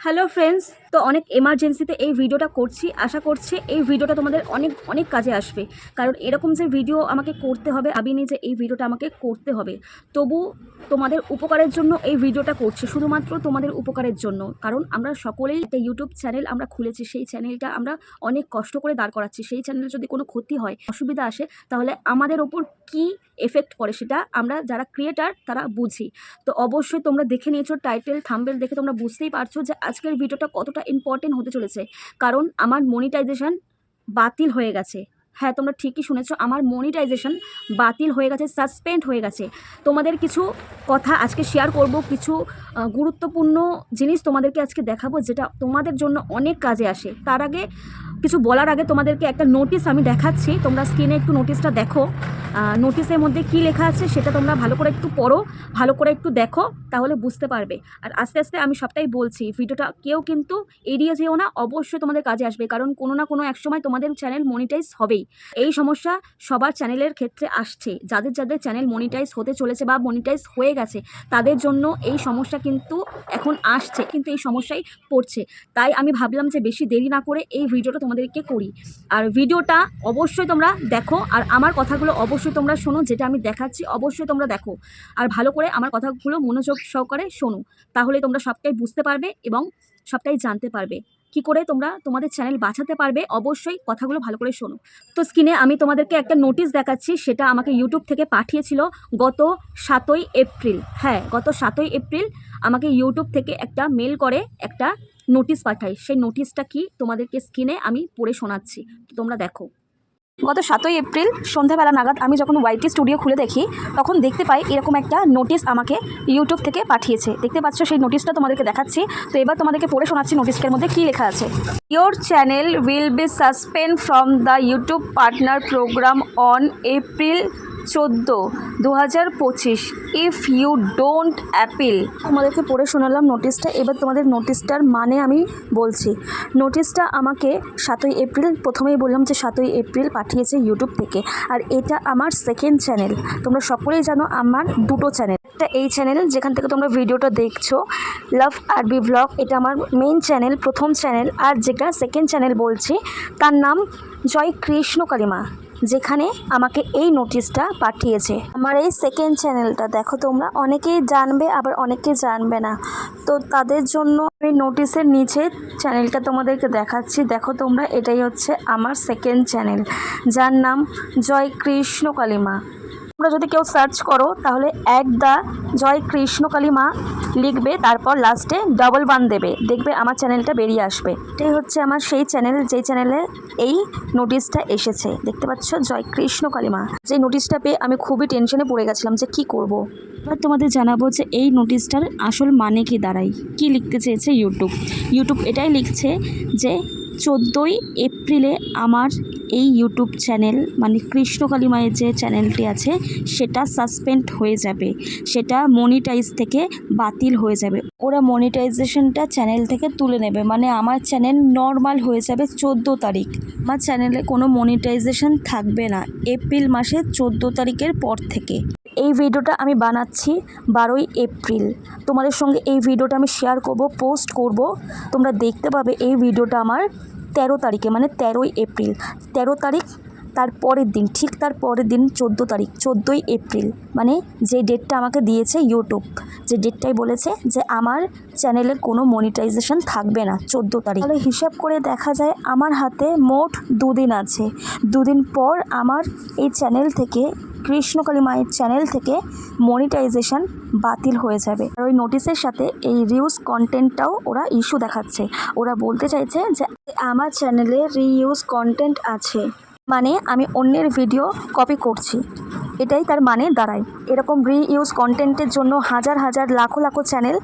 Hello friends তো অনেক এমার্জেন্সিতে এই ভিডিওটা করছি। আশা করছি এই ভিডিওটা তোমাদের অনেক অনেক কাজে আসবে। কারণ এরকম যে ভিডিও আমাকে করতে হবে, ভাবিনি যে এই ভিডিওটা আমাকে করতে হবে। তবু তোমাদের উপকারের জন্য এই ভিডিওটা করছি, শুধুমাত্র তোমাদের উপকারের জন্য। কারণ আমরা সকলেই একটা ইউটিউব চ্যানেল আমরা খুলেছি, সেই চ্যানেলটা আমরা অনেক কষ্ট করে দাঁড় করাচ্ছি। সেই চ্যানেলে যদি কোনো ক্ষতি হয়, অসুবিধা আসে, তাহলে আমাদের ওপর কি এফেক্ট পড়ে সেটা আমরা যারা ক্রিয়েটার তারা বুঝি। তো অবশ্যই তোমরা দেখে নিয়েছো টাইটেল থাম্বেল দেখে তোমরা বুঝতেই পারছ যে আজকের ভিডিওটা কতটা ইম্পর্টেন্ট হতে চলেছে। কারণ আমার মনিটাইজেশন বাতিল হয়ে গেছে। হ্যাঁ তোমরা ঠিকই শুনেছো, আমার মনিটাইজেশন বাতিল হয়ে গেছে সাসপেন্ড হয়ে গেছে। তোমাদের কিছু কথা আজকে শেয়ার করব, কিছু গুরুত্বপূর্ণ জিনিস তোমাদেরকে আজকে দেখাবো, যেটা তোমাদের জন্য অনেক কাজে আসে। তার আগে কিছু বলার আগে তোমাদেরকে একটা নোটিশ আমি দেখাচ্ছি। তোমরা স্ক্রিনে একটু নোটিশটা দেখো। নোটিশের মধ্যে কি লেখা আছে সেটা তোমরা ভালো করে একটু পড়ো, ভালো করে একটু দেখো, তাহলে বুঝতে পারবে। আর আস্তে আস্তে আমি সবটাই বলছি। ভিডিওটা কেউ কিন্তু এড়িয়ে যেও না, অবশ্যই তোমাদের কাজে আসবে। কারণ কোনো না কোনো এক সময় তোমাদের চ্যানেল মনিটাইজ হবেই। এই সমস্যা সবার চ্যানেলের ক্ষেত্রে আসছে। যাদের যাদের চ্যানেল মনিটাইজ হতে চলেছে বা মনিটাইজ হয়ে গেছে, তাদের জন্য এই সমস্যা কিন্তু এখন আসছে, কিন্তু এই সমস্যাই পড়ছে। তাই আমি ভাবলাম যে বেশি দেরি না করে এই ভিডিওটা তোমাদেরকে করি। আর ভিডিওটা অবশ্যই তোমরা দেখো, আর আমার কথাগুলো অবশ্যই তোমরা শোনো, যেটা আমি দেখাচ্ছি অবশ্যই তোমরা দেখো। আর ভালো করে আমার কথাগুলো মনোযোগ সহকারে শোনো, তাহলে তোমরা সবটাই বুঝতে পারবে এবং সবটাই জানতে পারবে। কি করে তোমরা তোমাদের চ্যানেল বাঁচাতে পারবে, অবশ্যই কথাগুলো ভালো করে শোনো। তো স্ক্রিনে আমি তোমাদেরকে একটা নোটিশ দেখাচ্ছি, সেটা আমাকে ইউটিউব থেকে পাঠিয়েছিল গত সাতই এপ্রিল। হ্যাঁ গত সাতই এপ্রিল আমাকে ইউটিউব থেকে একটা মেল করে একটা নোটিশ পাঠাই। সেই নোটিশটা কি তোমাদেরকে স্ক্রিনে আমি পড়ে শোনাচ্ছি। তোমরা দেখো। গত সাতই এপ্রিল সন্ধ্যাবেলা নাগাদ আমি যখন ওয়াইটি স্টুডিও খুলে দেখি, তখন দেখতে পাই এরকম একটা নোটিশ আমাকে ইউটিউব থেকে পাঠিয়েছে। দেখতে পাচ্ছ সেই নোটিশটা তোমাদেরকে দেখাচ্ছি। তো এবার তোমাদেরকে পড়ে শোনাচ্ছি নোটিশটার মধ্যে কী লেখা আছে। Your channel will be suspend from the YouTube partner program on April চোদ্দ দু হাজার পঁচিশ ইফ ইউ ডোন্ট অ্যাপিল তোমাদেরকে পড়ে শোনালাম নোটিশটা এবার তোমাদের নোটিশটার মানে আমি বলছি। নোটিশটা আমাকে সাতই এপ্রিল, প্রথমেই বললাম যে সাতই এপ্রিল পাঠিয়েছে ইউটিউব থেকে, আর এটা আমার সেকেন্ড চ্যানেল তোমরা সকলেই জানো আমার দুটো চ্যানেল একটা এই চ্যানেল যেখান থেকে তোমরা ভিডিওটা দেখছ লাভ আরবি ব্লগ এটা আমার মেইন চ্যানেল প্রথম চ্যানেল আর যেটা সেকেন্ড চ্যানেল বলছি, তার নাম জয় কৃষ্ণ কালিমা। যেখানে আমাকে এই নোটিশটা পাঠিয়েছে। আমার এই সেকেন্ড চ্যানেলটা দেখো তোমরা, অনেকেই জানবে, আবার অনেকে জানবে না। তো তাদের জন্য আমি নোটিশের নিচে চ্যানেলটা তোমাদেরকে দেখাচ্ছি। দেখো তোমরা, এটাই হচ্ছে আমার সেকেন্ড চ্যানেল যার নাম জয় কৃষ্ণ কালিমা। তোমরা যদি কেউ সার্চ করো, তাহলে এক দা জয় কৃষ্ণ কালিমা লিখবে, তারপর লাস্টে ডবল বান দেবে। দেখবে আমার চ্যানেলটা বেরিয়ে আসবে। এটাই হচ্ছে আমার সেই চ্যানেল যেই চ্যানেলে এই নোটিশটা এসেছে। দেখতে পাচ্ছ? জয় কৃষ্ণ কালিমা যে নোটিশটা পেয়ে আমি খুবই টেনশনে পড়ে গেছিলাম যে কি করব। এবার তোমাদের জানাব যে এই নোটিশটার আসল মানে কি দাঁড়ায়? কি লিখতে চেয়েছে ইউটিউব ইউটিউব এটাই লিখছে যে চোদ্দোই এপ্রিলে আমার এই ইউটিউব চ্যানেল মানে কৃষ্ণকালী মায়ের যে চ্যানেলটি আছে, সেটা সাসপেন্ড হয়ে যাবে। সেটা মনিটাইজ থেকে বাতিল হয়ে যাবে। ওরা মনিটাইজেশনটা চ্যানেল থেকে তুলে নেবে। মানে আমার চ্যানেল নর্মাল হয়ে যাবে চোদ্দ তারিখ। আমার চ্যানেলে কোনো মনিটাইজেশন থাকবে না এপ্রিল মাসের চোদ্দ তারিখের পর থেকে। এই ভিডিওটা আমি বানাচ্ছি বারোই এপ্রিল। তোমাদের সঙ্গে এই ভিডিওটা আমি শেয়ার করব পোস্ট করব। তোমরা দেখতে পাবে এই ভিডিওটা আমার তেরো তারিখে মানে তেরোই এপ্রিল। তেরো তারিখ তার পরের দিন, ঠিক তার পরের দিন চোদ্দ তারিখ, চোদ্দোই এপ্রিল মানে যে ডেটটা আমাকে দিয়েছে ইউটিউব যে ডেটটাই বলেছে যে আমার চ্যানেলের কোনো মনিটাইজেশন থাকবে না চোদ্দ তারিখ। তাহলে হিসাব করে দেখা যায় আমার হাতে মোট দুদিন আছে। দুদিন পর আমার এই চ্যানেল থেকে কৃষ্ণকালী মায়ের চ্যানেল থেকে মনিটাইজেশন বাতিল হয়ে যাবে। আর ওই নোটিশের সাথে এই রিউজ কন্টেন্টটাও ওরা ইস্যু দেখাচ্ছে। ওরা বলতে চাইছে যে, আমার চ্যানেলে রিউজ কন্টেন্ট আছে। মানে আমি অন্যের ভিডিও কপি করছি। এটাই তার মানে দাঁড়ায় এরকম রিইউজ কন্টেন্টের জন্য হাজার হাজার, লাখো লাখো চ্যানেল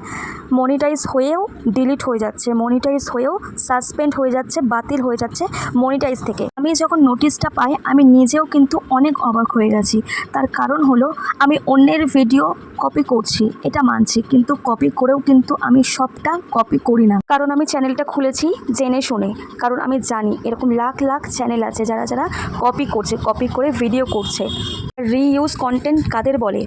মনিটাইজ হয়েও ডিলিট হয়ে যাচ্ছে মনিটাইজ হয়েও সাসপেন্ড হয়ে যাচ্ছে, বাতিল হয়ে যাচ্ছে মনিটাইজ থেকে। আমি যখন নোটিশটা পাই, আমি নিজেও কিন্তু অনেক অবাক হয়ে গেছি। তার কারণ হলো, আমি অন্যের ভিডিও কপি করছি, এটা মানছি, কিন্তু কপি করেও কিন্তু আমি সবটা কপি করি না। কারণ আমি চ্যানেলটা খুলেছি জেনে শুনে, কারণ আমি জানি এরকম লাখ লাখ চ্যানেল আছে যারা যারা কপি করছে কপি করে ভিডিও করছে। রিইউজ কন্টেন্ট কাদের বলে?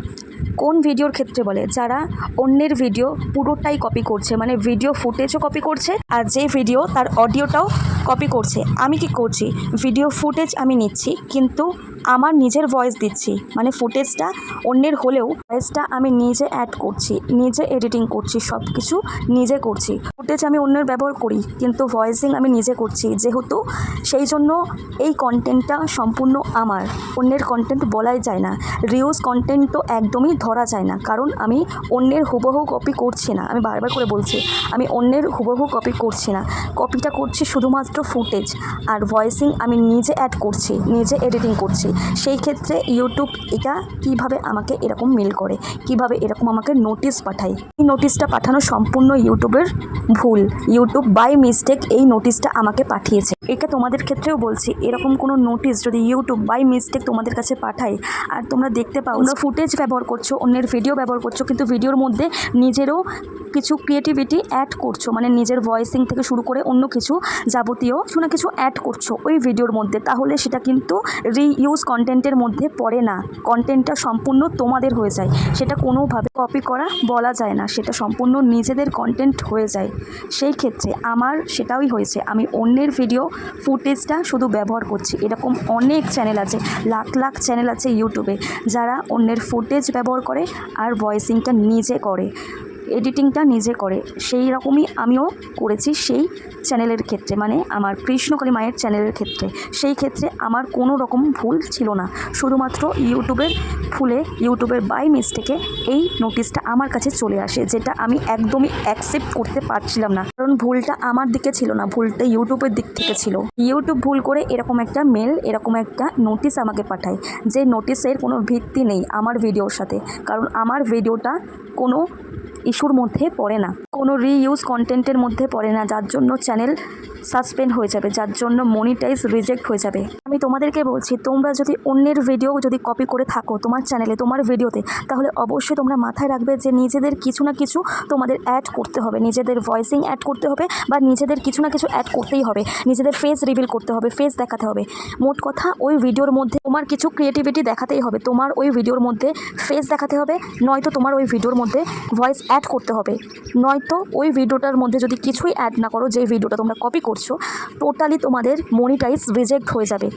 কোন ভিডিওর ক্ষেত্রে বলে? যারা অন্যের ভিডিও পুরোটাই কপি করছে মানে ভিডিও ফুটেজও কপি করছে, আর যে ভিডিও তার অডিওটাও কপি করছে। আমি কি করছি? ভিডিও ফুটেজ আমি নিচ্ছি, কিন্তু আমার নিজের ভয়েস দিচ্ছি। মানে ফুটেজটা অন্যের হলেও ভয়েসটা আমি নিজে অ্যাড করছি, নিজে এডিটিং করছি সব কিছু নিজে করছি। ফুটেজ আমি অন্যের ব্যবহার করি, কিন্তু ভয়েসিং আমি নিজে করছি। যেহেতু সেই জন্য এই কন্টেন্টটা সম্পূর্ণ আমার। অন্যের কন্টেন্ট বলাই যায় না। রিউজ কন্টেন্ট তো একদমই ধরা যায় না। কারণ আমি অন্যের হুবহু কপি করছি না। আমি বারবার করে বলছি, আমি অন্যের হুবহু কপি করছি না। কপিটা করছি শুধুমাত্র ফুটেজ আর ভয়েসিং আমি নিজে অ্যাড করছি, নিজে এডিটিং করছি। সেই ক্ষেত্রে ইউটিউব এটা কীভাবে আমাকে এরকম মেল করে, কীভাবে এরকম আমাকে নোটিশ পাঠায়? এই নোটিশটা পাঠানো সম্পূর্ণ ইউটিউবের ভুল। ইউটিউব বাই মিস্টেক এই নোটিশটা আমাকে পাঠিয়েছে। এটা তোমাদের ক্ষেত্রেও বলছি, এরকম কোনো নোটিশ যদি ইউটিউব বাই মিস্টেক তোমাদের কাছে পাঠায়, আর তোমরা দেখতে পাও ফুটেজ ব্যবহার করছ অন্যের ভিডিও ব্যবহার করছ, কিন্তু ভিডিওর মধ্যে নিজেরও কিছু ক্রিয়েটিভিটি অ্যাড করছ মানে নিজের ভয়েসিং থেকে শুরু করে অন্য কিছু যাবতীয় কিছু না কিছু অ্যাড করছ ওই ভিডিওর মধ্যে, তাহলে সেটা কিন্তু রিইউজ কন্টেন্টের মধ্যে পড়ে না। কন্টেন্টটা সম্পূর্ণ তোমাদের হয়ে যায়। সেটা কোনোভাবে কপি করা বলা যায় না, সেটা সম্পূর্ণ নিজেদের কন্টেন্ট হয়ে যায়। সেই ক্ষেত্রে আমার সেটাই হয়েছে, আমি অন্যের ভিডিও ফুটেজটা শুধু ব্যবহার করছি। এরকম অনেক চ্যানেল আছে, লাখ লাখ চ্যানেল আছে ইউটিউবে যারা অন্যের ফুটেজ ব্যবহার করে আর ভয়েসিংটা নিজে করে। এডিটিংটা নিজে করে। সেই রকমই আমিও করেছি সেই চ্যানেলের ক্ষেত্রে মানে আমার কৃষ্ণকালী মায়ের চ্যানেলের ক্ষেত্রে। সেই ক্ষেত্রে আমার কোনো রকম ভুল ছিল না। শুধুমাত্র ইউটিউবের ফুলে, ইউটিউবের বাই মিস্টেকে এই নোটিশটা আমার কাছে চলে আসে, যেটা আমি একদমই অ্যাকসেপ্ট করতে পারছিলাম না। কারণ ভুলটা আমার দিকে ছিল না, ভুলটা ইউটিউবের দিক থেকে ছিল। ইউটিউব ভুল করে এরকম একটা মেল এরকম একটা নোটিশ আমাকে পাঠায়, যে নোটিশের কোনো ভিত্তি নেই আমার ভিডিওর সাথে। কারণ আমার ভিডিওটা কোনো ইস্যুর মধ্যে পড়ে না। কোনো রিইউজ কন্টেন্টের মধ্যে পড়ে না, যার জন্য চ্যানেল সাসপেন্ড হয়ে যাবে, যার জন্য মনিটাইজ রিজেক্ট হয়ে যাবে। আমি তোমাদেরকে বলছি, তোমরা যদি অন্যের ভিডিও যদি কপি করে থাকো তোমার চ্যানেলে তোমার ভিডিওতে তাহলে অবশ্যই তোমরা মাথায় রাখবে যে নিজেদের কিছু না কিছু তোমাদের অ্যাড করতে হবে। নিজেদের ভয়েসিং অ্যাড করতে হবে বা নিজেদের কিছু না কিছু অ্যাড করতেই হবে। নিজেদের ফেস রিভিল করতে হবে ফেস দেখাতে হবে। মোট কথা, ওই ভিডিওর মধ্যে তোমার কিছু ক্রিয়েটিভিটি দেখাতেই হবে। তোমার ওই ভিডিওর মধ্যে ফেস দেখাতে হবে, নয়তো তোমার ওই ভিডিওর মধ্যে ভয়েস অ্যাড করতে হবে। নয়তো ওই ভিডিওটার মধ্যে যদি কিছুই অ্যাড না করো যে ভিডিওটা তোমরা কপি করছ টোটালি তোমাদের মনিটাইজ রিজেক্ট হয়ে যাবে।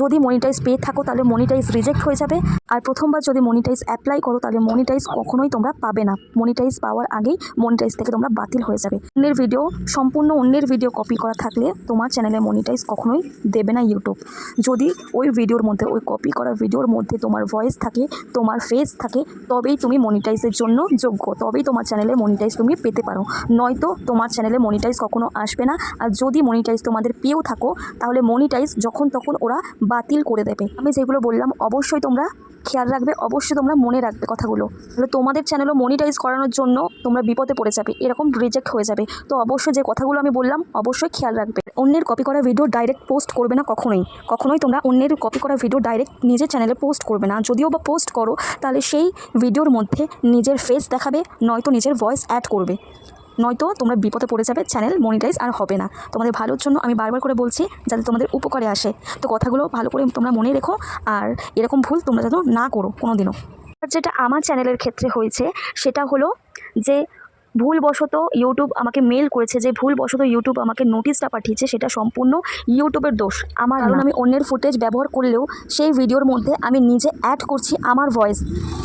যদি মনিটাইজ পেয়ে থাকো, তাহলে মনিটাইজ রিজেক্ট হয়ে যাবে। আর প্রথমবার যদি মনিটাইজ অ্যাপ্লাই করো, তাহলে মনিটাইজ কখনোই তোমরা পাবে না। মনিটাইজ পাওয়ার আগেই মনিটাইজ থেকে তোমরা বাতিল হয়ে যাবে। অন্যের ভিডিও সম্পূর্ণ অন্যের ভিডিও কপি করা থাকলে তোমার চ্যানেলে মনিটাইজ কখনোই দেবে না ইউটিউব যদি ওই ভিডিওর মধ্যে, ওই কপি করা ভিডিওর মধ্যে তোমার ভয়েস থাকে, তোমার ফেস থাকে, তবেই তুমি মনিটাইজের জন্য যোগ্য। তবেই তোমার চ্যানেলে মনিটাইজ তুমি পেতে পারো নয়তো তোমার চ্যানেলে মনিটাইজ কখনো আসবে না। আর যদি মনিটাইজ তোমাদের পেয়েও থাকো, তাহলে মনিটাইজ যখন তখন ওরা বাতিল করে দেবে। আমি যেগুলো বললাম, অবশ্যই তোমরা খেয়াল রাখবে, অবশ্যই তোমরা মনে রাখবে কথাগুলো। তাহলে তোমাদের চ্যানেলও মনিটাইজ করানোর জন্য তোমরা বিপদে পড়ে যাবে, এরকম রিজেক্ট হয়ে যাবে। তো অবশ্যই যে কথাগুলো আমি বললাম, অবশ্যই খেয়াল রাখবে। অন্যের কপি করা ভিডিও ডাইরেক্ট পোস্ট করবে না কখনোই। কখনোই তোমরা অন্যের কপি করা ভিডিও ডাইরেক্ট নিজের চ্যানেলে পোস্ট করবে না। যদিও বা পোস্ট করো, তাহলে সেই ভিডিওর মধ্যে নিজের ফেস দেখাবে, নয়তো নিজের ভয়েস অ্যাড করবে। নয়তো তোমরা বিপদে পড়ে যাবে চ্যানেল মনিটাইজ আর হবে না। তোমাদের ভালোর জন্য আমি বারবার করে বলছি যাতে তোমাদের উপকারে আসে। তো কথাগুলো ভালো করে তোমরা মনে রেখো আর এরকম ভুল তোমরা যেন না করো কোনো দিনও যেটা আমার চ্যানেলের ক্ষেত্রে হয়েছে সেটা হলো যে ভুলবশত ইউটিউব আমাকে মেল করেছে যে ভুলবশত ইউটিউব আমাকে নোটিশটা পাঠিয়েছে সেটা সম্পূর্ণ ইউটিউবের দোষ। আমার কারণ আমি অন্যের ফুটেজ ব্যবহার করলেও সেই ভিডিওর মধ্যে আমি নিজে অ্যাড করছি আমার ভয়েস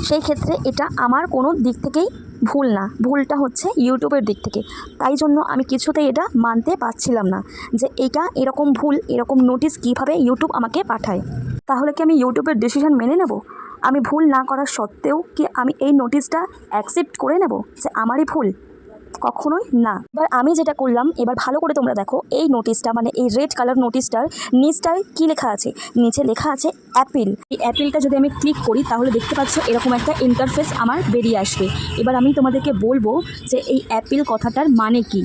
সেই ক্ষেত্রে এটা আমার কোনো দিক থেকেই ভুল না, ভুলটা হচ্ছে ইউটিউবের দিক থেকে। তাই জন্য আমি কিছুতেই এটা মানতে পারছিলাম না যে এটা এরকম ভুল, এরকম নোটিস কীভাবে ইউটিউব আমাকে পাঠায়। তাহলে কি আমি ইউটিউবের ডিসিশন মেনে নেব? আমি ভুল না করা সত্ত্বেও কি আমি এই নোটিশটা অ্যাকসেপ্ট করে নেব যে আমারই ভুল? কখনোই না। এবার আমি যেটা করলাম, এবার ভালো করে তোমরা দেখো, এই নোটিশটা মানে এই রেড কালার নোটিশটার নিচটায় কী লেখা আছে? নিচে লেখা আছে অ্যাপিল এই অ্যাপিলটা যদি আমি ক্লিক করি, তাহলে দেখতে পাচ্ছ এরকম একটা ইন্টারফেস আমার বেরিয়ে আসবে। এবার আমি তোমাদেরকে বলব যে এই অ্যাপিল কথাটার মানে কি?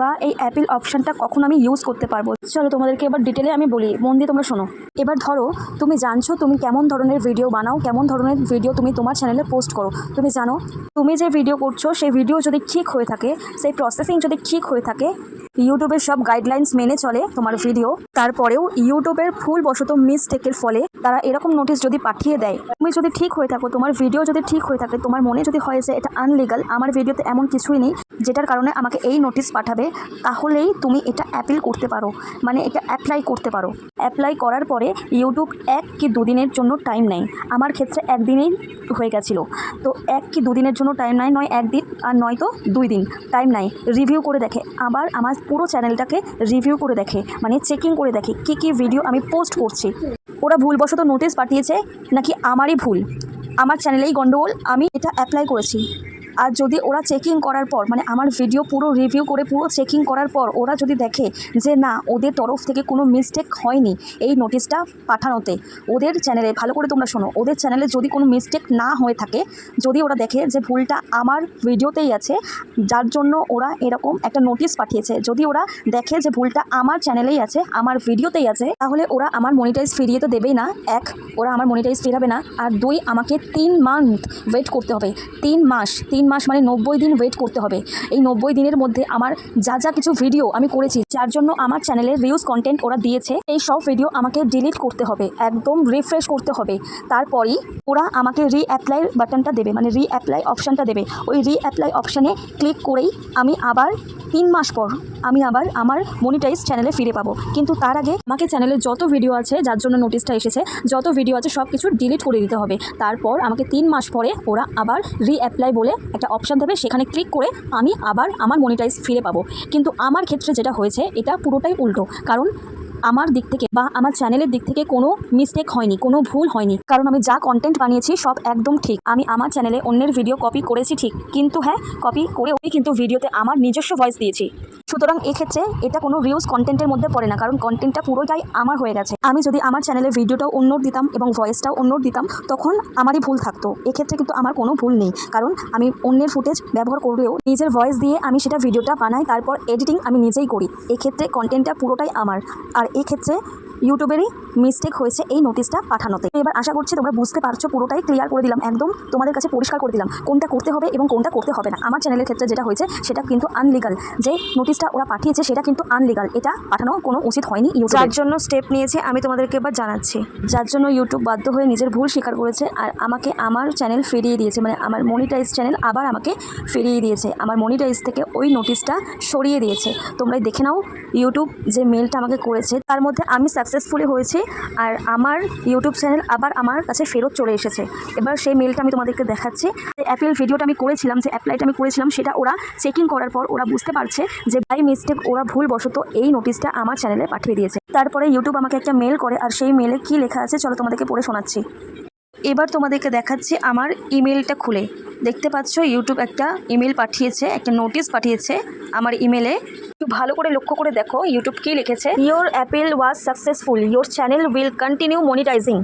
বা এই অ্যাপিল অপশানটা কখন আমি ইউজ করতে পারব? চলো তোমাদেরকে এবার ডিটেলে আমি বলি। মন দিয়ে তোমরা শোনো। এবার ধরো, তুমি জানছো তুমি কেমন ধরনের ভিডিও বানাও, কেমন ধরনের ভিডিও তুমি তোমার চ্যানেলে পোস্ট করো। তুমি জানো, তুমি যে ভিডিও করছ, সেই ভিডিও যদি ঠিক হয়ে থাকে সেই প্রসেসিং যদি ঠিক হয়ে থাকে ইউটিউবের সব গাইডলাইন্স মেনে চলে তোমার ভিডিও তারপরেও ইউটিউবের ভুল বশত মিসটেকের ফলে তারা এরকম নোটিশ যদি পাঠিয়ে দেয়, তুমি যদি ঠিক হয়ে থাকো, তোমার ভিডিও যদি ঠিক হয়ে থাকে, তোমার মনে যদি হয় যে এটা আনলিগাল আমার ভিডিওতে এমন কিছুই নেই যেটার কারণে আমাকে এই নোটিশ পাঠাবে, তাহলেই তুমি এটা অ্যাপিল করতে পারো। মানে এটা অ্যাপ্লাই করতে পারো। অ্যাপ্লাই করার পরে ইউটিউব এক কি দুদিনের জন্য টাইম নেয়। আমার ক্ষেত্রে একদিনেই হয়ে গেছিল। তো এক কি দুদিনের জন্য টাইম নেয়, নয় একদিন আর নয়তো দুই দিন। টাইম নাই। রিভিউ করে দেখে। আবার আমার পুরো চ্যানেলটাকে রিভিউ করে দেখে। মানে চেকিং করে দেখে কী কী ভিডিও আমি পোস্ট করছি। ওরা ভুলবশত নোটিশ পাঠিয়েছে নাকি আমারই ভুল? আমার চ্যানেলেই গণ্ডগোল আমি এটা অ্যাপ্লাই করেছি। আর যদি ওরা চেকিং করার পর মানে আমার ভিডিও পুরো রিভিউ করে পুরো চেকিং করার পর, ওরা যদি দেখে যে না, ওদের তরফ থেকে কোনো মিস্টেক হয়নি এই নোটিশটা পাঠানোতে, ওদের চ্যানেলে ভালো করে তোমরা শোনো, ওদের চ্যানেলে যদি কোনো মিস্টেক না হয়ে থাকে, যদি ওরা দেখে যে ভুলটা আমার ভিডিওতেই আছে, যার জন্য ওরা এরকম একটা নোটিশ পাঠিয়েছে, যদি ওরা দেখে যে ভুলটা আমার চ্যানেলেই আছে, আমার ভিডিওতেই আছে, তাহলে ওরা আমার মনিটাইজ ফিরিয়ে তো দেবেই না, এক, ওরা আমার মনিটাইজ ফিরাবে না, আর দুই, আমাকে তিন মান্থ ওয়েট করতে হবে, তিন মাস, তিন মাস মানে নব্বই দিন ওয়েট করতে হবে। এই নব্বই দিনের মধ্যে আমার যা যা কিছু ভিডিও আমি করেছি, যার জন্য আমার চ্যানেলে রিউজ কন্টেন্ট ওরা দিয়েছে, এই সব ভিডিও আমাকে ডিলিট করতে হবে, একদম রিফ্রেশ করতে হবে। তারপরই ওরা আমাকে রি অ্যাপ্লাই বাটনটা দেবে মানে রি অ্যাপ্লাই অপশানটা দেবে। ওই রি অ্যাপ্লাই অপশানে ক্লিক করেই আমি আবার তিন মাস পর আমি আবার আমার মনিটাইজ চ্যানেলে ফিরে পাবো। কিন্তু তার আগে আমাকে চ্যানেলে যত ভিডিও আছে, যার জন্য নোটিশটা এসেছে, যত ভিডিও আছে সব কিছু ডিলিট করে দিতে হবে। তারপর আমাকে তিন মাস পরে ওরা আবার রি অ্যাপ্লাই বলে একটা অপশান দেবে, সেখানে ক্লিক করে আমি আবার আমার মনিটাইজ ফিরে পাবো। কিন্তু আমার ক্ষেত্রে যেটা হয়েছে, এটা পুরোটাই উল্টো। কারণ আমার দিক থেকে বা আমার চ্যানেলের দিক থেকে কোনো মিস্টেক হয়নি, কোনো ভুল হয়নি। কারণ আমি যা কন্টেন্ট বানিয়েছি সব একদম ঠিক। আমি আমার চ্যানেলে অন্যের ভিডিও কপি করেছি ঠিক। কিন্তু হ্যাঁ কপি করে ওই কিন্তু ভিডিওতে আমার নিজস্ব ভয়েস দিয়েছি। সুতরাং এক্ষেত্রে এটা কোনো রিউজ কন্টেন্টের মধ্যে পড়ে না, কারণ কন্টেন্টটা পুরোটাই আমার হয়ে গেছে। আমি যদি আমার চ্যানেলে ভিডিওটাও অন্যর দিতাম এবং ভয়েসটাও অন্যর দিতাম, তখন আমারই ভুল থাকতো। এক্ষেত্রে কিন্তু আমার কোনো ভুল নেই, কারণ আমি অন্যের ফুটেজ ব্যবহার করলেও নিজের ভয়েস দিয়ে আমি সেটা ভিডিওটা বানাই, তারপর এডিটিং আমি নিজেই করি। এক্ষেত্রে কন্টেন্টটা পুরোটাই আমার। আর এক্ষেত্রে ইউটিউবেরই মিস্টেক হয়েছে এই নোটিশটা পাঠানোতে। এবার আশা করছি তোমরা বুঝতে পারছ পুরোটাই ক্লিয়ার করে দিলাম একদম তোমাদের কাছে পরিষ্কার করে দিলাম কোনটা করতে হবে এবং কোনটা করতে হবে না। আমার চ্যানেলের ক্ষেত্রে যেটা হয়েছে সেটা কিন্তু আনলিগাল যে নোটিশটা ওরা পাঠিয়েছে সেটা কিন্তু আনলিগাল এটা পাঠানো কোনো উচিত হয়নি যার জন্য স্টেপ নিয়েছে আমি তোমাদেরকে এবার জানাচ্ছি। যার জন্য ইউটিউব বাধ্য হয়ে নিজের ভুল স্বীকার করেছে আর আমাকে আমার চ্যানেল ফিরিয়ে দিয়েছে। মানে আমার মনিটাইজ চ্যানেল আবার আমাকে ফিরিয়ে দিয়েছে। আমার মনিটাইজ থেকে ওই নোটিশটা সরিয়ে দিয়েছে। তোমরা দেখে নাও ইউটিউব যে মেলটা আমাকে করেছে তার মধ্যে আমি সাকসেসফুলি হয়েছি আর আমার ইউটিউব চ্যানেল আবার আমার কাছে ফেরত চলে এসেছে। এবার সেই মেলটা আমি তোমাদেরকে দেখাচ্ছি। যে অ্যাপেল ভিডিওটা আমি করেছিলাম, যে অ্যাপ্লাইটা আমি করেছিলাম, সেটা ওরা চেকিং করার পর ওরা বুঝতে পারছে যে বাই মিস্টেক ওরা ভুলবশত এই নোটিশটা আমার চ্যানেলে পাঠিয়ে দিয়েছে। তারপরে ইউটিউব আমাকে একটা মেল করে আর সেই মেলে কি লেখা আছে, চলো তোমাদেরকে পড়ে শোনাচ্ছি। এবার তোমাদেরকে দেখাচ্ছি আমার ইমেলটা খুলে। দেখতে পাচ্ছ ইউটিউব একটা ইমেল পাঠিয়েছে, একটা নোটিশ পাঠিয়েছে আমার ইমেলে। একটু ভালো করে লক্ষ্য করে দেখো ইউটিউব কী লিখেছে? Your appeal was successful your channel will continue monetizing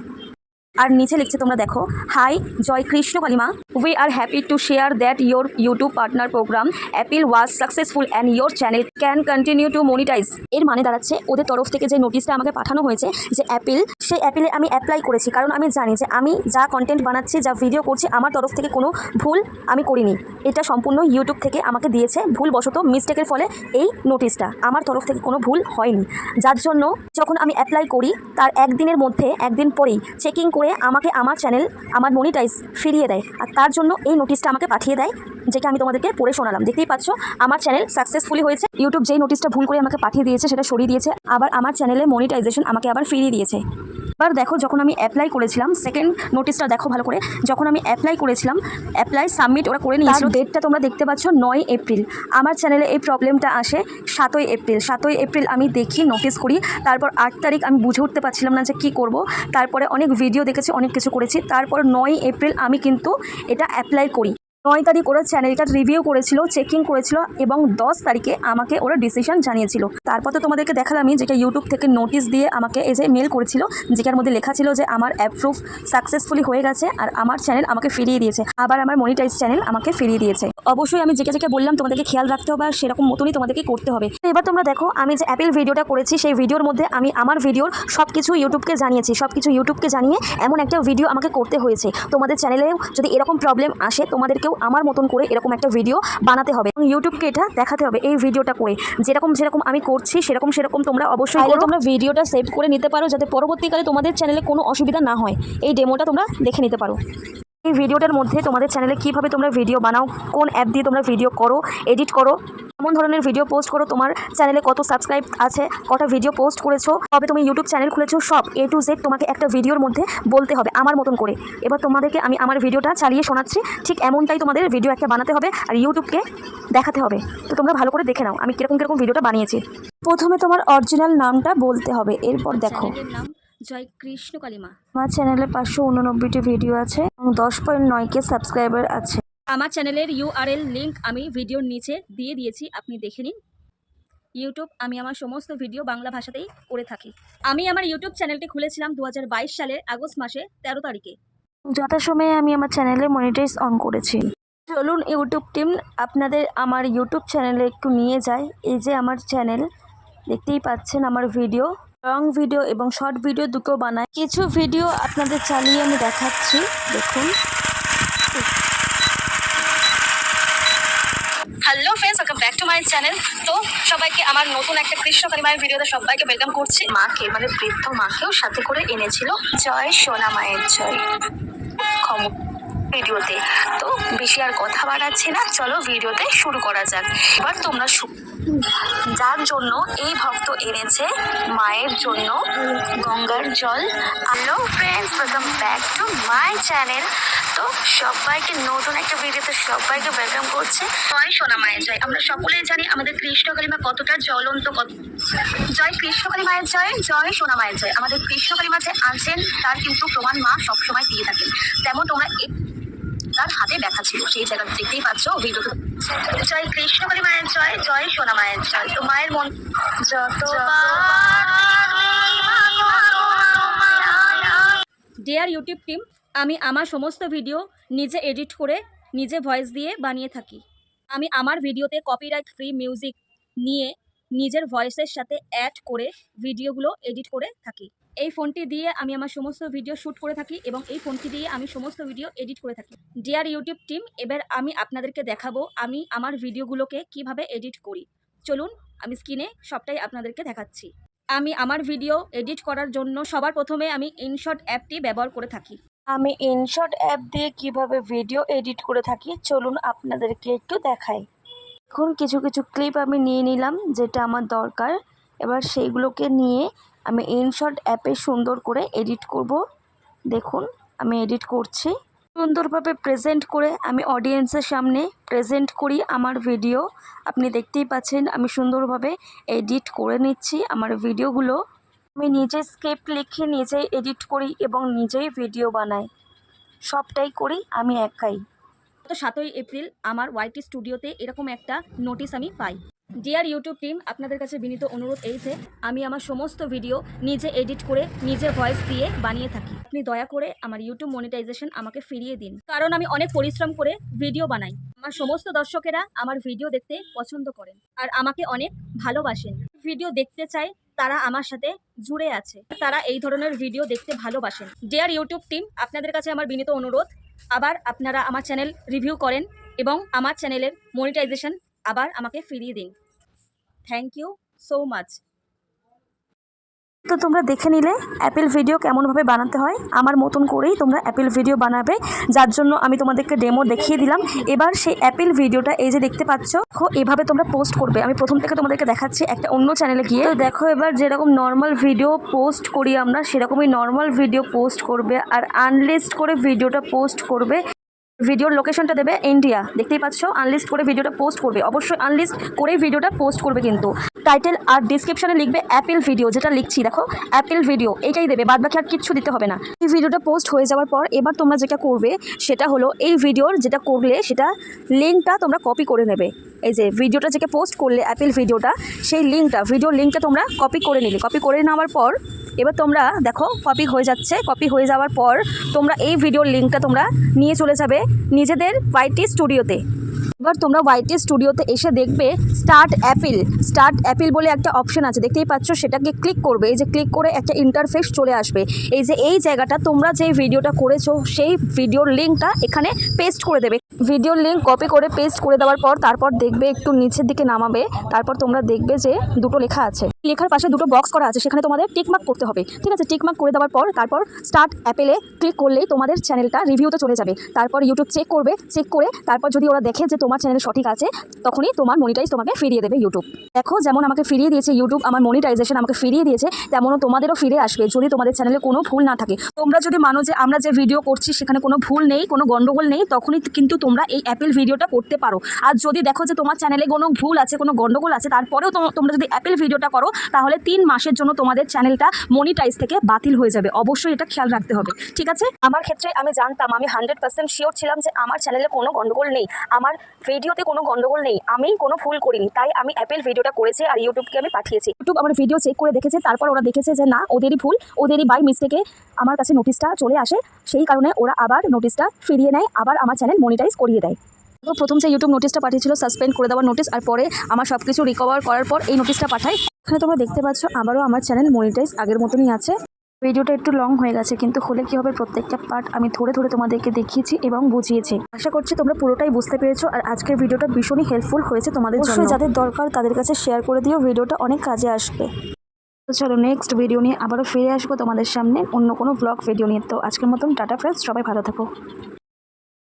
আর নিচে লিখছে তোমরা দেখো hi Joy Krishna Kalima. We are happy to share that your YouTube partner program appeal was successful and your channel can continue to monetize এর মানে দাঁড়াচ্ছে, ওদের তরফ থেকে যে নোটিশটা আমাকে পাঠানো হয়েছে, যে অ্যাপিল সেই অ্যাপিলে আমি অ্যাপ্লাই করেছি, কারণ আমি জানি যে আমি যা কন্টেন্ট বানাচ্ছি, যা ভিডিও করছি, আমার তরফ থেকে কোনো ভুল আমি করিনি। এটা সম্পূর্ণ ইউটিউব থেকে আমাকে দিয়েছে, ভুলবশত মিস্টেকের ফলে এই নোটিশটা আমার তরফ থেকে কোনো ভুল হয়নি। যার জন্য যখন আমি অ্যাপ্লাই করি, তার একদিনের মধ্যে, একদিন পরেই চেকিং করে আমাকে আমার চ্যানেল আমার মনিটাইজ ফিরিয়ে দেয়। আর তার জন্য এই নোটিশটা আমাকে পাঠিয়ে দেয়, যেটা আমি তোমাদেরকে পড়ে শোনালাম। দেখতেই পাচ্ছ, আমার চ্যানেল সাকসেসফুলি হয়েছে। ইউটিউব যেই নোটিশটা ভুল করে আমাকে পাঠিয়ে দিয়েছে, সেটা সরিয়ে দিয়েছে। আবার আমার চ্যানেলে মনিটাইজেশন আমাকে আবার ফিরিয়ে দিয়েছে। এবার দেখো, যখন আমি অ্যাপ্লাই করেছিলাম সেকেন্ড নোটিশটা দেখো ভালো করে। যখন আমি অ্যাপ্লাই করেছিলাম অ্যাপ্লাই সাবমিট ওরা করে নিয়েছিল। ডেটটা তোমরা দেখতে পাচ্ছ, নয় এপ্রিল। আমার চ্যানেলে এই প্রবলেমটা আসে সাতই এপ্রিল। সাতই এপ্রিল আমি দেখি নোটিস করি। তারপর আট তারিখ আমি বুঝে উঠতে পারছিলাম না যে কী করব। তারপরে অনেক ভিডিও দেখেছি অনেক কিছু করেছি। তারপর নয় এপ্রিল আমি কিন্তু এটা অ্যাপ্লাই করি। নয় তারিখ ওরা চ্যানেলটা রিভিউ করেছিল চেকিং করেছিল এবং দশ তারিখে আমাকে ওরা ডিসিশন জানিয়েছিল। তারপর তো তোমাদেরকে দেখালামই যেটা ইউটিউব থেকে নোটিশ দিয়ে আমাকে এই যে মেল করেছিল, যেটার মধ্যে লেখা ছিল যে আমার অ্যাপ্রুভ সাকসেসফুলি হয়ে গেছে আর আমার চ্যানেল আমাকে ফিরিয়ে দিয়েছে। আবার আমার মনিটাইজ চ্যানেল আমাকে ফিরিয়ে দিয়েছে। অবশ্যই আমি যেটা যেটা বললাম তোমাদেরকে খেয়াল রাখতে হবে আর সেরকম মতনই তোমাদেরকে করতে হবে। এবার তোমরা দেখো, আমি যে অ্যাপেল ভিডিওটা করেছি, সেই ভিডিওর মধ্যে আমি আমার ভিডিওর সব কিছু ইউটিউবকে জানিয়েছি সব কিছু ইউটিউবকে জানিয়ে এমন একটা ভিডিও আমাকে করতে হয়েছে। তোমাদের চ্যানেলেও যদি এরকম প্রবলেম আসে, তোমাদেরকেও আমার মতন করে এরকম একটা ভিডিও বানাতে হবে। এবং ইউটিউবকে এটা দেখাতে হবে এই ভিডিওটা করে। যেরকম যেরকম আমি করছি সেরকম সেরকম তোমরা অবশ্যই চাইলে তোমরা ভিডিওটা সেভ করে নিতে পারো যাতে পরবর্তীকালে তোমাদের চ্যানেলে কোনো অসুবিধা না হয়। এই ডেমোটা তোমরা দেখে নিতে পারো। এই ভিডিওটার মধ্যে তোমাদের চ্যানেলে কীভাবে তোমরা ভিডিও বানাও কোন অ্যাপ দিয়ে তোমরা ভিডিও করো এডিট করো কেমন ধরনের ভিডিও পোস্ট করো তোমার চ্যানেলে কত সাবস্ক্রাইব আছে কটা ভিডিও পোস্ট করেছ কবে তুমি ইউটিউব চ্যানেল খুলেছো সব এ টু জেড তোমাকে একটা ভিডিওর মধ্যে বলতে হবে আমার মতন করে। এবার তোমাদেরকে আমি আমার ভিডিওটা চালিয়ে শোনাচ্ছি ঠিক এমনটাই তোমাদের ভিডিও একটা বানাতে হবে আর ইউটিউবকে দেখাতে হবে। তো তোমরা ভালো করে দেখে নাও আমি কীরকম কীরকম ভিডিওটা বানিয়েছি। প্রথমে তোমার অরিজিনাল নামটা বলতে হবে এরপর দেখো। নাম জয় কৃষ্ণ কালিমা। আমার চ্যানেলে পাঁচশো উননব্বইটি ভিডিও আছে। দশ পয়েন্ট নয় কে সাবস্ক্রাইবার আছে। আমার চ্যানেলের ইউআরএল লিঙ্ক আমি ভিডিওর নিচে দিয়ে দিয়েছি আপনি দেখে নিন। ইউটিউব আমি আমার সমস্ত ভিডিও বাংলা ভাষাতেই করে থাকি। আমি আমার ইউটিউব চ্যানেলটি খুলেছিলাম দু হাজার বাইশ সালের আগস্ট মাসে তেরো তারিখে। যথাসময়ে আমি আমার চ্যানেলে মনিটাইজ অন করেছি। চলুন ইউটিউব টিম আপনাদের আমার ইউটিউব চ্যানেলে একটু নিয়ে যায় এই যে আমার চ্যানেল দেখতেই পাচ্ছেন আমার ভিডিও। লং ভিডিও এবং শর্ট ভিডিও দুটো বানাই। কিছু ভিডিও আপনাদের চালিয়ে আমি দেখাচ্ছি, দেখুন। Hello friends welcome back to my channel তো সবাইকে আমার নতুন একটা কৃষ্ণ কালিমায়ের ভিডিওতে সবাইকে ওয়েলকাম করছি। মাকে মানে বৃদ্ধ মাকেও সাথে করে এনেছিল। জয় সোনা মায়ের জয়। ভিডিওতে। তো বেশি আর কথা বাড়াচ্ছি না। চলো ভিডিওতে শুরু করা যাক। এবার তোমরা যার জন্য এই ভক্ত এনেছে মায়ের জন্য গঙ্গার জল। Hello friends welcome back to my channel তো সবাইকে নতুন একটা ভিডিওতে সবাইকে ওয়েলকাম করছে। জয় সোনা মায়ের জয়। আমরা সকলেই জানি আমাদের কৃষ্ণ কালিমা কতটা জ্বলন্ত কত জয় কৃষ্ণকালী মায়ের জয় জয় সোনা মায়ের জয়। আমাদের কৃষ্ণকালী মা যে আছেন, তার কিন্তু প্রমাণ মা সবসময় দিয়ে থাকেন। তেমন তোমরা তার হাতে ব্যথা ছিল। সেই জায়গা দেখতেই পাচ্ছ ভিডিওতে জয় কৃষ্ণকালী মায়ের জয় জয় সোনা মায়ের জয়। তো মায়ের মন ডিয়ার ইউটিউব টিম আমি আমার সমস্ত ভিডিও নিজে এডিট করে নিজে ভয়েস দিয়ে বানিয়ে থাকি। আমি আমার ভিডিওতে কপিরাইট ফ্রি মিউজিক নিয়ে নিজের ভয়েসের সাথে অ্যাড করে ভিডিওগুলো এডিট করে থাকি। এই ফোনটি দিয়ে আমি আমার সমস্ত ভিডিও শ্যুট করে থাকি এবং এই ফোনটি দিয়ে আমি সমস্ত ভিডিও এডিট করে থাকি। ডিয়ার ইউটিউব টিম এবার আমি আপনাদেরকে দেখাবো আমি আমার ভিডিওগুলোকে কীভাবে এডিট করি। চলুন, আমি স্ক্রিনে সবটাই আপনাদেরকে দেখাচ্ছি। আমি আমার ভিডিও এডিট করার জন্য সবার প্রথমে আমি ইনশট অ্যাপটি ব্যবহার করে থাকি। আমি ইনশট অ্যাপ দিয়ে কীভাবে ভিডিও এডিট করে থাকি, চলুন আপনাদেরকে একটু দেখাই। এখন কিছু কিছু ক্লিপ আমি নিয়ে নিলাম, যেটা আমার দরকার। এবার সেইগুলোকে নিয়ে আমি ইনশট অ্যাপে সুন্দর করে এডিট করব। দেখুন, আমি এডিট করছি। সুন্দরভাবে প্রেজেন্ট করে আমি অডিয়েন্সের সামনে প্রেজেন্ট করি আমার ভিডিও। আপনি দেখতেই পাচ্ছেন, আমি সুন্দরভাবে এডিট করে নিচ্ছি আমার ভিডিওগুলো। আমি নিজে স্ক্রিপ্ট লিখে নিজেই এডিট করি এবং নিজেই ভিডিও বানাই। সবটাই করি আমি একাই। গত সাতই এপ্রিল, আমার ওয়াইটি স্টুডিওতে এরকম একটা নোটিশ আমি পাই। ডিয়ার ইউটিউব টিম আপনাদের কাছে বিনীত অনুরোধ এই যে, আমি আমার সমস্ত ভিডিও নিজে এডিট করে নিজে ভয়েস দিয়ে বানিয়ে থাকি। আপনি দয়া করে আমার ইউটিউব মনিটাইজেশন আমাকে ফিরিয়ে দিন। কারণ আমি অনেক পরিশ্রম করে ভিডিও বানাই। আমার সমস্ত দর্শকেরা আমার ভিডিও দেখতে পছন্দ করেন আর আমাকে অনেক ভালোবাসেন। ভিডিও দেখতে চাই, তারা আমার সাথে জুড়ে আছে। তারা এই ধরনের ভিডিও দেখতে ভালোবাসেন। ডিয়ার ইউটিউব টিম আপনাদের কাছে আমার বিনীত অনুরোধ, আবার আপনারা আমার চ্যানেল রিভিউ করেন এবং আমার চ্যানেলের মনিটাইজেশন আবার আমাকে ফিরিয়ে দিন। থ্যাংক ইউ সো মাচ তো তোমরা দেখে নিলে অ্যাপেল ভিডিও কেমনভাবে বানাতে হয়। আমার মতন করেই তোমরা অ্যাপেল ভিডিও বানাবে, যার জন্য আমি তোমাদেরকে ডেমো দেখিয়ে দিলাম। এবার সেই অ্যাপেল ভিডিওটা এই যে দেখতে পাচ্ছ এভাবে তোমরা পোস্ট করবে। আমি প্রথম থেকে তোমাদেরকে দেখাচ্ছি একটা অন্য চ্যানেলে গিয়ে। তো দেখো এবার যেরকম নর্মাল ভিডিও পোস্ট করি আমরা, সেরকমই নর্মাল ভিডিও পোস্ট করবে। আর আনলিস্ট করে ভিডিওটা পোস্ট করবে। ভিডিওর লোকেশনটা দেবে ইন্ডিয়া দেখতেই পাচ্ছ আনলিস্ট করে ভিডিওটা পোস্ট করবে। অবশ্যই আনলিস্ট করেই ভিডিওটা পোস্ট করবে কিন্তু। টাইটেল আর ডিসক্রিপশনে লিখবে অ্যাপেল ভিডিও যেটা লিখছি, দেখো অ্যাপেল ভিডিও এটাই দেবে বাদ বাকি আর কিচ্ছু দিতে হবে না। এই ভিডিওটা পোস্ট হয়ে যাওয়ার পর এবার তোমরা যেটা করবে, সেটা হলো এই ভিডিওর যেটা করলে, সেটা লিঙ্কটা তোমরা কপি করে নেবে। এই যে ভিডিওটা যেটা পোস্ট করলে অ্যাপেল ভিডিওটা সেই লিঙ্কটা ভিডিওর লিঙ্কটা তোমরা কপি করে নিলে। কপি করে নেওয়ার পর এবার তোমরা দেখো কপি হয়ে যাচ্ছে। কপি হয়ে যাওয়ার পর তোমরা এই ভিডিওর লিঙ্কটা তোমরা নিয়ে চলে যাবে নিজেদের ওয়াইটি স্টুডিওতে এবার তোমরা ওয়াইটি স্টুডিওতে এসে দেখবে স্টার্ট অ্যাপিল স্টার্ট অ্যাপিল বলে একটা অপশন আছে, দেখতেই পাচ্ছ? সেটাকে ক্লিক করবে। এই যে ক্লিক করে একটা ইন্টারফেস চলে আসবে। এই যে এই জায়গাটা তোমরা যে ভিডিওটা করেছ, সেই ভিডিওর লিঙ্কটা এখানে পেস্ট করে দেবে। ভিডিওর লিঙ্ক কপি করে পেস্ট করে দেওয়ার পর তারপর দেখবে একটু নিচের দিকে নামাবে। তারপর তোমরা দেখবে যে দুটো লেখা আছে। লেখার পাশে দুটো বক্স করা আছে, সেখানে তোমাদের টিকমার্ক করতে হবে। ঠিক আছে টিকমার্ক করে দেওয়ার পর তারপর স্টার্ট অ্যাপেলে ক্লিক করলেই তোমাদের চ্যানেলটা রিভিউতে চলে যাবে। তারপর ইউটিউব চেক করবে চেক করে তারপর যদি ওরা দেখে যে তোমার চ্যানেল সঠিক আছে, তখনই তোমার মনিটাইজ তোমাকে ফিরিয়ে দেবে ইউটিউব দেখো, যেমন আমাকে ফিরিয়ে দিয়েছে ইউটিউব আমার মনিটাইজেশন আমাকে ফিরিয়ে দিয়েছে, তেমনও তোমাদেরও ফিরে আসবে যদি তোমাদের চ্যানেলে কোনো ভুল না থাকে। তোমরা যদি মানো যে আমরা যে ভিডিও করছি, সেখানে কোনো ভুল নেই, কোনো গণ্ডগোল নেই, তখনই কিন্তু তোমরা এই অ্যাপেল ভিডিওটা করতে পারো। আর যদি দেখো যে তোমার চ্যানেলে কোনো ভুল আছে, কোনো গণ্ডগোল আছে, তারপরেও তোমরা যদি অ্যাপেল ভিডিওটা করো তাহলে তিন মাসের জন্য তোমাদের চ্যানেলটা মনিটাইজ থেকে বাতিল হয়ে যাবে। অবশ্যই এটা খেয়াল রাখতে হবে, ঠিক আছে? আমার ক্ষেত্রে আমি জানতাম, আমি হান্ড্রেড পার্সেন্ট শিওর ছিলাম যে আমার চ্যানেলে কোনো গন্ডগোল নেই। আমার ভিডিওতে কোনো গন্ডগোল নেই। আমি কোনো ভুল করিনি। তাই আমি অ্যাপেল ভিডিওটা করেছি আর ইউটিউবকে আমি পাঠিয়েছি। ইউটিউব আমার ভিডিও চেক করে দেখেছে, তারপর ওরা দেখেছে যে না, ওদেরই ভুল। ওদেরই বাই মিস্টেকে আমার কাছে নোটিশটা চলে আসে। সেই কারণে ওরা আবার নোটিশটা ফিরিয়ে নেয়, আবার আমার চ্যানেল মনিটাইজ করিয়ে দেয়। প্রথম যে ইউটিউব নোটিশটা পাঠিয়েছিল সাসপেন্ড করে দেওয়ার নোটিশ আর পরে আমার সব কিছু রিকভার করার পর এই নোটিশটা পাঠায়। এখানে তোমরা দেখতে পাচ্ছ আবারও আমার চ্যানেল মনিটাইজ আগের মতনই আছে। ভিডিওটা একটু লং হয়ে গেছে কিন্তু হলে কি হবে প্রত্যেকটা পার্ট আমি ধরে ধরে তোমাদেরকে দেখিয়েছি এবং বুঝিয়েছি। আশা করছি তোমরা পুরোটাই বুঝতে পেরেছ আর আজকের ভিডিওটা ভীষণই হেল্পফুল হয়েছে তোমাদের জন্য। যাদের দরকার তাদের কাছে শেয়ার করে দিও ভিডিওটা অনেক কাজে আসবে। তো চলো নেক্সট ভিডিও নিয়ে আবারও ফিরে আসব তোমাদের সামনে অন্য কোনো ব্লগ ভিডিও নিয়ে। তো আজকের মতন টাটা ফ্রেন্ডস সবাই ভালো থাকো।